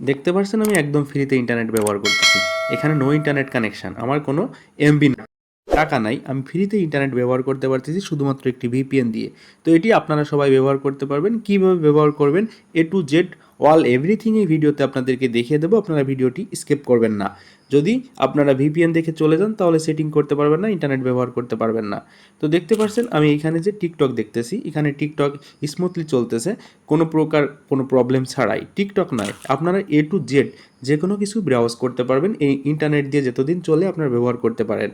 দেখতে পারছেন আমি একদম ফ্রিতে ইন্টারনেট ব্যবহার করতেছি। এখানে নো ইন্টারনেট কানেকশন আমার কোনো এমবি না। টাকা নাই, আমি ফ্রিতে ইন্টারনেট ব্যবহার করতে পারতেছি শুধুমাত্র একটি ভিপিএন দিয়ে। তো এটি আপনারা সবাই ব্যবহার করতে পারবেন। কীভাবে ব্যবহার করবেন? A to Z all everything এই ভিডিওতে আপনাদেরকে দেখিয়ে দেবো, আপনারা ভিডিওটি স্কিপ করবেন না। যদি আপনারা ভিপিএন দেখে চলে যান, তাহলে সেটিং করতে পারবেন না ইন্টারনেট ব্যবহার করতে পারবেন না। তো দেখতে পাচ্ছেন আমি এখানে যে টিকটক দেখতেছি, এখানে টিকটক স্মুথলি চলতেছে, কোনো প্রকার কোনো প্রবলেম ছাড়াই। টিকটক নয়, আপনারা এ টু জেড যে কোনো কিছু ব্রাউজ করতে পারবেন, এই ইন্টারনেট দিয়ে যতদিন চলে আপনারা ব্যবহার করতে পারেন।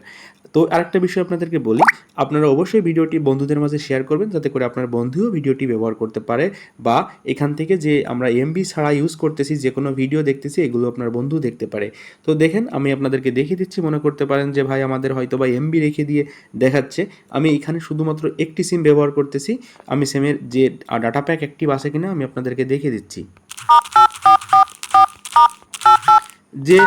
তো আরেকটা বিষয় আপনাদেরকে বলি, আপনারা অবশ্যই ভিডিওটি বন্ধুদের মাঝে শেয়ার করবেন, যাতে করে আপনার বন্ধুও ভিডিওটি ব্যবহার করতে পারে বা এখান থেকে যে আমরা এমবি ছাড়া ইউজ করতেছি যে কোনো ভিডিও দেখতেছি, এগুলো আপনার বন্ধু দেখতে পারে। তো দেখেন, আমি আপনাদেরকে দেখিয়ে দিচ্ছি, মনে করতে পারেন যে ভাই আমাদের হয়তো বা এমবি রেখে দিয়ে দেখাচ্ছে। আমি এখানে শুধুমাত্র একটি সিম ব্যবহার করতেছি, আমি সিমের যে ডাটা প্যাক অ্যাক্টিভ আছে কিনা, আমি আপনাদেরকে দেখিয়ে দিচ্ছি। যে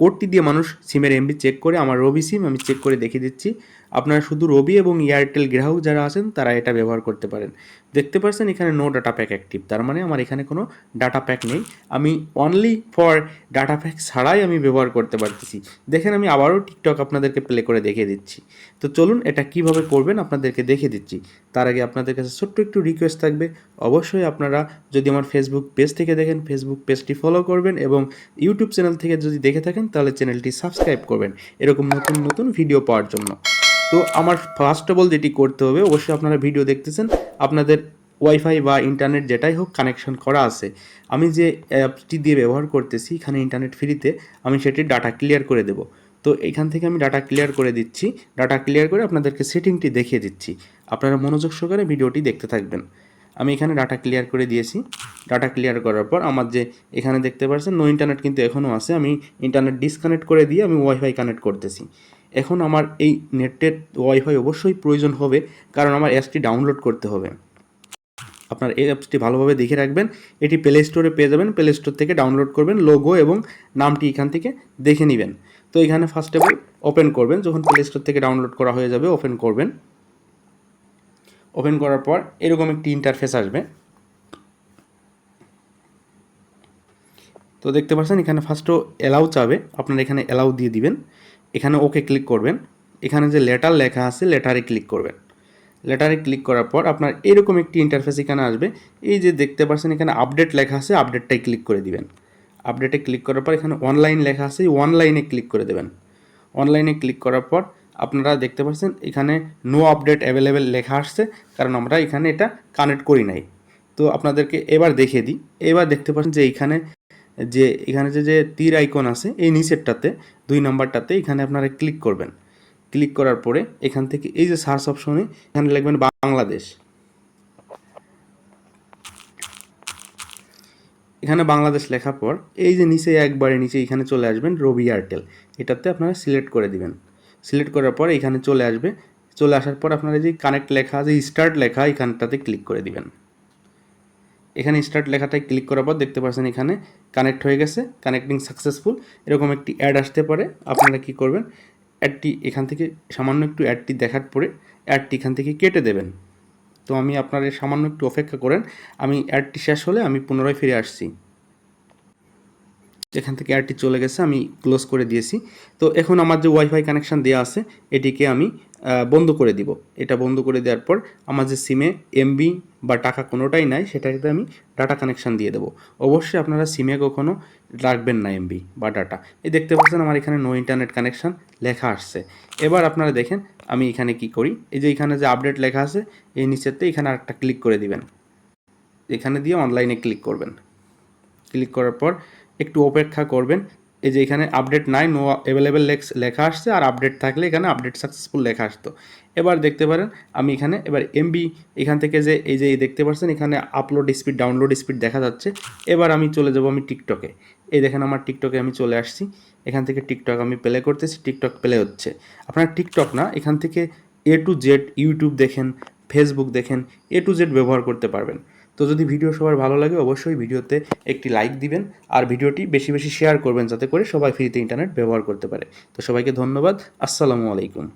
কোডটি দিয়ে মানুষ সিমের এমবি চেক করে, আমার রবি সিম আমি চেক করে দেখিয়ে দিচ্ছি। আপনারা শুধু রবি এবং এয়ারটেল গ্রাহক যারা আছেন, তারা এটা ব্যবহার করতে পারেন। দেখতে পাচ্ছেন এখানে নো ডাটা প্যাক অ্যাক্টিভ তার মানে আমার এখানে কোনো ডাটা প্যাক নেই। আমি অনলি ফর ডাটা প্যাক ছাড়াই আমি ব্যবহার করতে পারতেছি। দেখেন আমি আবারও টিকটক আপনাদেরকে প্লে করে দেখিয়ে দিচ্ছি। তো চলুন এটা কীভাবে করবেন আপনাদেরকে দেখে দিচ্ছি। তার আগে আপনাদের কাছে ছোট্ট একটু রিকোয়েস্ট থাকবে। অবশ্যই আপনারা যদি আমার ফেসবুক পেজ থেকে দেখেন ফেসবুক পেজটি ফলো করবেন এবং ইউটিউব চ্যানেল থেকে যদি দেখে থাকেন, তাহলে চ্যানেলটি সাবস্ক্রাইব করবেন। এরকম নতুন নতুন ভিডিও পাওয়ার জন্য। তো আমার ফার্স্ট অফ অল যেটি করতে হবে, অবশ্যই আপনারা ভিডিও দেখতেছেন, আপনাদের ওয়াইফাই বা ইন্টারনেট যেটাই হোক কানেকশন করা আছে। আমি যে অ্যাপটি দিয়ে ব্যবহার করতেছি, এখানে ইন্টারনেট ফ্রিতে আমি সেটির ডাটা ক্লিয়ার করে দেব। তো এখান থেকে আমি ডাটা ক্লিয়ার করে দিচ্ছি। ডাটা ক্লিয়ার করে আপনাদেরকে সেটিংটি দেখিয়ে দিচ্ছি। আপনারা মনোযোগ সহকারে ভিডিওটি দেখতে থাকবেন। আমি এখানে ডাটা ক্লিয়ার করে দিয়েছি। ডাটা ক্লিয়ার করার পর আমার যে এখানে দেখতে পাচ্ছেন নো ইন্টারনেট কিন্তু এখনও আছে। আমি ইন্টারনেট ডিসকানেক্ট করে দিয়ে আমি ওয়াইফাই কানেক্ট করতেছি। এখন আমার এই নেটের ওয়াইফাই অবশ্যই প্রয়োজন হবে, কারণ আমার অ্যাপসটি ডাউনলোড করতে হবে। আপনার এই অ্যাপসটি ভালোভাবে দেখে রাখবেন। এটি প্লে স্টোরে পেয়ে যাবেন। প্লে স্টোর থেকে ডাউনলোড করবেন লোগো এবং নামটি এখান থেকে দেখে নেবেন। তো এখানে ফার্স্ট অফ অল ওপেন করবেন। যখন প্লে স্টোর থেকে ডাউনলোড করা হয়ে যাবে ওপেন করবেন। ওপেন করার পর এরকম একটি ইন্টারফেস আসবে। তো দেখতে পাচ্ছেন, এখানে ফার্স্টও অ্যালাউ চাবে। আপনারা এখানে অ্যালাউ দিয়ে দিবেন। এখানে ওকে ক্লিক করবেন। এখানে যে লেটার লেখা আছে লেটারে ক্লিক করবেন। লেটারে ক্লিক করার পর আপনার এরকম একটি ইন্টারফেস এখানে আসবে। এই যে দেখতে পাচ্ছেন, এখানে আপডেট লেখা আছে আপডেটটাই ক্লিক করে দিবেন। আপডেটে ক্লিক করার পর এখানে অনলাইন লেখা আছে অনলাইনে ক্লিক করে দেবেন। অনলাইনে ক্লিক করার পর আপনারা দেখতে পাচ্ছেন, এখানে নো আপডেট অ্যাভেলেবেল লেখা আসছে, কারণ আমরা এখানে এটা কানেক্ট করি নাই। তো আপনাদেরকে এবার দেখিয়ে দিই। এবার দেখতে পাচ্ছেন যে এখানে যে এখানে যে যে তীর আইকন আছে, এই নিচেরটাতে, দুই নাম্বারটাতে এখানে আপনারা ক্লিক করবেন। ক্লিক করার পরে এখান থেকে এই যে সার্চ অপশনে এখানে লিখবেন বাংলাদেশ। এখানে বাংলাদেশ লেখার পর, এই যে নিচে একবারে নিচে এখানে চলে আসবেন রবি এয়ারটেল। এটাতে আপনারা সিলেক্ট করে দিবেন। সিলেক্ট করার পর এখানে চলে আসবে। চলে আসার পর আপনারা যে কানেক্ট লেখা যে স্টার্ট লেখা, এখানটাতে ক্লিক করে দিবেন। এখানে স্টার্ট লেখাটায় ক্লিক করার পর দেখতে পাচ্ছেন এখানে কানেক্ট হয়ে গেছে কানেক্টিং সাকসেসফুল এরকম একটি অ্যাড আসতে পারে। আপনারা কি করবেন? অ্যাডটি এখান থেকে সামান্য একটু অ্যাডটি দেখার পরে অ্যাডটি এখান থেকে কেটে দেবেন। তো আমি আপনার সামান্য একটু অপেক্ষা করেন। আমি অ্যাডটি শেষ হলে আমি পুনরায় ফিরে আসছি। এখান থেকে অ্যাডটি চলে গেছে, আমি ক্লোজ করে দিয়েছি। তো এখন আমার যে ওয়াইফাই কানেকশান দেওয়া আছে, এটিকে আমি বন্ধ করে দিব। এটা বন্ধ করে দেওয়ার পর আমার যে সিমে এমবি বা টাকা কোনোটাই নাই, সেটাতে আমি ডাটা কানেকশান দিয়ে দেবো। অবশ্যই আপনারা সিমে কখনো রাখবেন না এমবি বা ডাটা এই দেখতে পাচ্ছেন আমার এখানে নো ইন্টারনেট কানেকশান লেখা আসছে। এবার আপনারা দেখেন, আমি এখানে কি করি? এই যে এখানে যে আপডেট লেখা আছে, এই নিচেতে এখানে আরেকটা ক্লিক করে দিবেন। এখানে দিয়ে অনলাইনে ক্লিক করবেন। ক্লিক করার পর একটু অপেক্ষা করবেন। এই যে এখানে আপডেট নাই নো অ্যাভেলেবেল লেখা আসছে আর আপডেট থাকলে এখানে আপডেট সাকসেসফুল লেখা আসতো। এবার দেখতে পারেন, আমি এখানে, এবার এমবি এখান থেকে যে, এই যে দেখতে পাচ্ছেন, এখানে আপলোড স্পিড ডাউনলোড স্পিড দেখা যাচ্ছে। এবার আমি চলে যাব আমি টিকটকে এই দেখেন আমার টিকটকে আমি চলে আসছি। এখান থেকে টিকটক আমি প্লে করতেছি টিকটক প্লে হচ্ছে। আপনার টিকটক না, এখান থেকে এ টু জেড ইউটিউব দেখেন ফেসবুক দেখেন এ টু জেড ব্যবহার করতে পারবেন। তো যদি ভিডিও সবার ভালো লাগে, অবশ্যই ভিডিওতে একটি লাইক দিবেন আর ভিডিওটি বেশি বেশি শেয়ার করবেন যাতে করে সবাই ফ্রিতে ইন্টারনেট ব্যবহার করতে পারে। তো সবাইকে ধন্যবাদ, আসসালামু আলাইকুম।